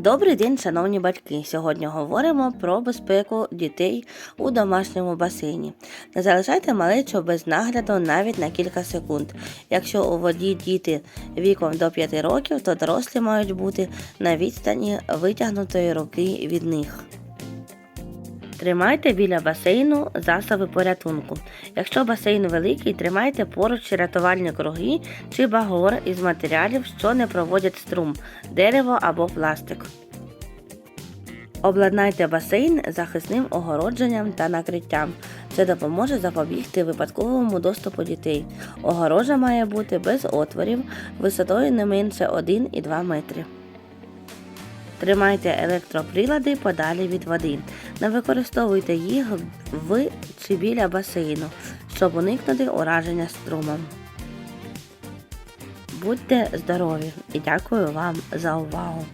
Добрий день, шановні батьки! Сьогодні говоримо про безпеку дітей у домашньому басейні. Не залишайте малечу без нагляду навіть на кілька секунд. Якщо у воді діти віком до 5 років, то дорослі мають бути на відстані витягнутої руки від них. Тримайте біля басейну засоби порятунку. Якщо басейн великий, тримайте поруч рятувальні круги чи багор із матеріалів, що не проводять струм, дерево або пластик. Обладнайте басейн захисним огородженням та накриттям. Це допоможе запобігти випадковому доступу дітей. Огорожа має бути без отворів, висотою не менше 1,2 метри. Тримайте електроприлади подалі від води. Не використовуйте їх в чи біля басейну, щоб уникнути ураження струмом. Будьте здорові і дякую вам за увагу!